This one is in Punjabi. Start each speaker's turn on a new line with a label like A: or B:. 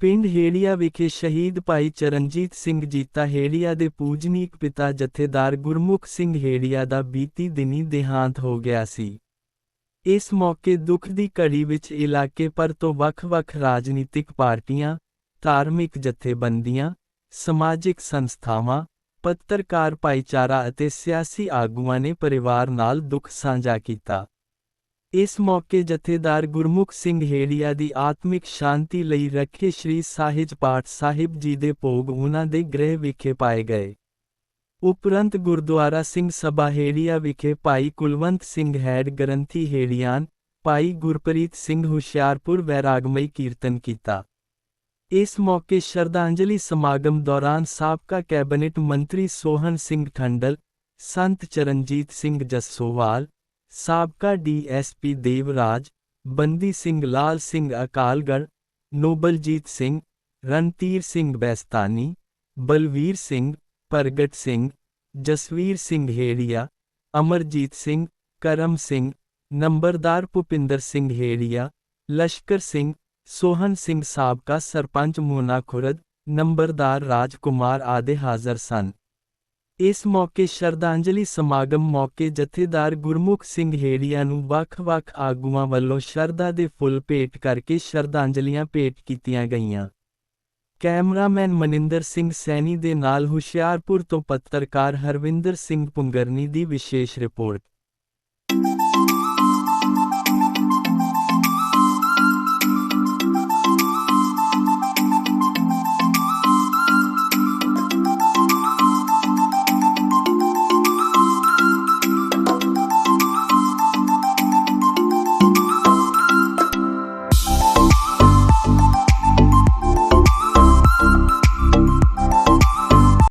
A: ਪਿੰਡ ਹੇੜੀਆ ਵਿਖੇ ਸ਼ਹੀਦ ਭਾਈ ਚਰਨਜੀਤ ਸਿੰਘ ਜੀਤਾ ਹੇੜੀਆ ਦੇ ਪੂਜਨੀਕ ਪਿਤਾ ਜਥੇਦਾਰ ਗੁਰਮੁਖ ਸਿੰਘ ਹੇੜੀਆ ਦਾ ਬੀਤੀ ਦਿਨੀ ਦੇਹਾਂਤ ਹੋ ਗਿਆ ਸੀ। ਇਸ ਮੌਕੇ ਦੁੱਖ ਦੀ ਘੜੀ ਵਿੱਚ ਇਲਾਕੇ ਭਰ ਤੋਂ ਵੱਖ-ਵੱਖ ਰਾਜਨੀਤਿਕ ਪਾਰਟੀਆਂ, ਧਾਰਮਿਕ ਜਥੇਬੰਦੀਆਂ, ਸਮਾਜਿਕ ਸੰਸਥਾਵਾਂ, ਪੱਤਰਕਾਰ ਭਾਈਚਾਰਾ ਅਤੇ ਸਿਆਸੀ ਆਗੂਆਂ ਨੇ ਪਰਿਵਾਰ ਨਾਲ ਦੁੱਖ ਸਾਂਝਾ ਕੀਤਾ। ਇਸ ਮੌਕੇ ਜਥੇਦਾਰ ਗੁਰਮੁਖ ਸਿੰਘ ਹੇੜੀਆ ਦੀ ਆਤਮਿਕ ਸ਼ਾਂਤੀ ਲਈ ਰੱਖੇ ਸ਼੍ਰੀ ਸਾਹਿਜ ਪਾਠ ਸਾਹਿਬ ਜੀ ਦੇ ਭੋਗ ਉਹਨਾਂ ਦੇ ਗ੍ਰਹਿ ਵਿਖੇ ਪਾਏ ਗਏ। ਉਪਰੰਤ ਗੁਰਦੁਆਰਾ ਸਿੰਘ ਸਭਾ ਹੇੜੀਆ ਵਿਖੇ ਭਾਈ ਕੁਲਵੰਤ ਸਿੰਘ ਹੈਡ ਗ੍ਰੰਥੀ ਹੇੜੀਆਨ, ਭਾਈ ਗੁਰਪ੍ਰੀਤ ਸਿੰਘ ਹੁਸ਼ਿਆਰਪੁਰ ਵੈਰਾਗਮਈ ਕੀਰਤਨ ਕੀਤਾ। ਇਸ ਮੌਕੇ ਸ਼ਰਧਾਂਜਲੀ ਸਮਾਗਮ ਦੌਰਾਨ ਸਾਬਕਾ ਕੈਬਨਿਟ ਮੰਤਰੀ ਸੋਹਨ ਸਿੰਘ ਠੰਡਲ, ਸੰਤ ਚਰਨਜੀਤ ਸਿੰਘ ਜੱਸੋਵਾਲ ਸਾਬਕਾ ਡੀਐਸਪੀ ਦੇਵਰਾਜ, ਬੰਦੀ ਸਿੰਘ, ਲਾਲ ਸਿੰਘ ਅਕਾਲਗੜ੍ਹ, ਨੋਬਲਜੀਤ ਸਿੰਘ ਰਣਤੀਰ ਸਿੰਘ ਬੈਸਤਾਨੀ, ਬਲਵੀਰ ਸਿੰਘ, ਪ੍ਰਗਟ ਸਿੰਘ, ਜਸਵੀਰ ਸਿੰਘ ਹੇੜੀਆ, ਅਮਰਜੀਤ ਸਿੰਘ, ਕਰਮ ਸਿੰਘ, ਨੰਬਰਦਾਰ ਭੁਪਿੰਦਰ ਸਿੰਘ ਹੇੜੀਆ, ਲਸ਼ਕਰ ਸਿੰਘ ਸੋਹਨ ਸਿੰਘ ਸਾਬਕਾ ਸਰਪੰਚ ਮੋਨਾ ਖੁਰਦ, ਨੰਬਰਦਾਰ ਰਾਜਕੁਮਾਰ ਆਦਿ ਹਾਜ਼ਰ ਸਨ। ਇਸ ਮੌਕੇ ਸ਼ਰਧਾਂਜਲੀ ਸਮਾਗਮ ਮੌਕੇ ਜਥੇਦਾਰ ਗੁਰਮੁਖ ਸਿੰਘ ਹੇੜੀਆ ਨੂੰ ਵੱਖ-ਵੱਖ ਆਗੂਆਂ ਵੱਲੋਂ ਸ਼ਰਧਾ ਦੇ ਫੁੱਲ ਭੇਟ ਕਰਕੇ ਸ਼ਰਧਾਂਜਲੀਆਂ ਭੇਟ ਕੀਤੀਆਂ ਗਈਆਂ। ਕੈਮਰਾਮੈਨ ਮਨਿੰਦਰ ਸਿੰਘ ਸੈਣੀ ਦੇ ਨਾਲ ਹੁਸ਼ਿਆਰਪੁਰ ਤੋਂ ਪੱਤਰਕਾਰ ਹਰਵਿੰਦਰ ਸਿੰਘ ਪੁੰਗਰਨੀ ਦੀ ਵਿਸ਼ੇਸ਼ ਰਿਪੋਰਟ।